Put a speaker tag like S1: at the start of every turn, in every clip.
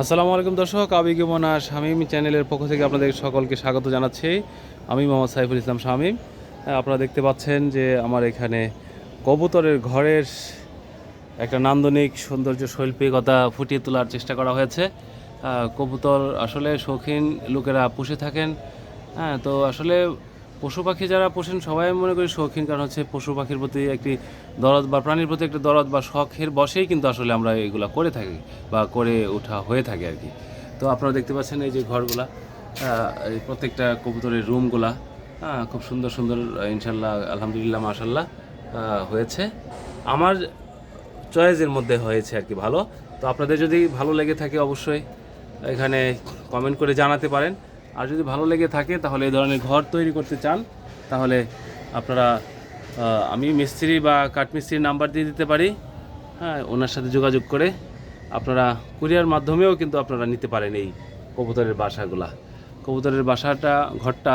S1: আসসালামু আলাইকুম দর্শক আবিগে মোনা শামীম চ্যানেলের পক্ষ থেকে আপনাদের সকলকে স্বাগত জানাচ্ছি। আমি মোহাম্মদ সাইফুল ইসলাম শামীম। আপনারা দেখতে পাচ্ছেন যে আমার এখানে কবুতরের ঘরের একটা নান্দনিক সৌন্দর্য শৈল্পিকতা ফুটিয়ে তোলার চেষ্টা করা হয়েছে। কবুতর আসলে শৌখিন লোকেরা পুষে থাকেন। হ্যাঁ তো আসলে পশু পাখি যারা পোষেন, সবাই মনে করি শৌখিন, কারণ হচ্ছে পশু পাখির প্রতি একটি দরদ বা প্রাণীর প্রতি একটি দরদ বা শখের বসেই কিন্তু আসলে আমরা এগুলো করে থাকি বা করে ওঠা হয়ে থাকে আর কি। তো আপনারা দেখতে পাচ্ছেন এই যে ঘরগুলা এই প্রত্যেকটা কবুতরের রুমগুলা হ্যাঁ খুব সুন্দর সুন্দর, ইনশাল্লাহ, আলহামদুলিল্লাহ, মাশাল্লাহ হয়েছে। আমার চয়েসের মধ্যে হয়েছে আর কি ভালো। তো আপনাদের যদি ভালো লেগে থাকে অবশ্যই এখানে কমেন্ট করে জানাতে পারেন। আর যদি ভালো লেগে থাকে তাহলে এই ধরনের ঘর তৈরি করতে চান, তাহলে আপনারা আমি মিস্ত্রি বা কাঠমিস্ত্রির নাম্বার দিয়ে দিতে পারি। হ্যাঁ ওনার সাথে যোগাযোগ করে আপনারা কুরিয়ার মাধ্যমেও কিন্তু আপনারা নিতে পারেন এই কবুতরের বাসাগুলা। কবুতরের বাসাটা, ঘরটা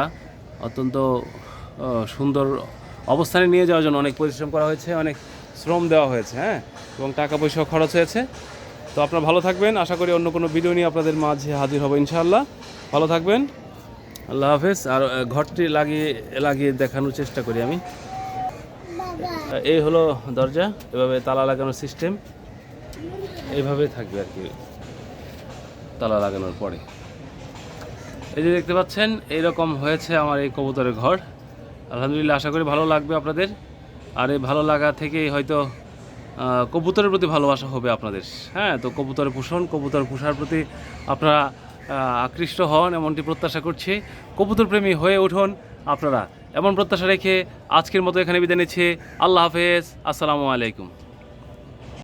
S1: অত্যন্ত সুন্দর অবস্থানে নিয়ে যাওয়ার জন্য অনেক পরিশ্রম করা হয়েছে, অনেক শ্রম দেওয়া হয়েছে হ্যাঁ এবং টাকা পয়সাও খরচ হয়েছে। তো আপনারা ভালো থাকবেন। আশা করি অন্য কোনো ভিডিও নিয়ে আপনাদের মাঝে হাজির হব ইনশাআল্লাহ। ভালো থাকবেন। আল্লাহ হাফেজ। আর ঘরটি লাগিয়ে লাগিয়ে দেখানোর চেষ্টা করি আমি। এই হলো দরজা। এভাবে তালা লাগানোর সিস্টেম। এইভাবে থাকবে আর কি তালা লাগানোর পরে। এই যে দেখতে পাচ্ছেন এইরকম হয়েছে আমার এই কবুতরের ঘর। আলহামদুলিল্লাহ আশা করি ভালো লাগবে আপনাদের। আর এই ভালো লাগা থেকেই হয়তো কবুতরের প্রতি ভালোবাসা হবে আপনাদের। হ্যাঁ তো কবুতরের পোষণ কবুতর পোষার প্রতি আপনারা আকৃষ্ট হন এমনটি প্রত্যাশা করছি। কবুতর প্রেমী হয়ে উঠুন আপনারা। এমন প্রত্যাশা রেখে আজকের মতো এখানে বিদায় নিচ্ছে। আল্লাহ হাফেজ। আসসালামু আলাইকুম।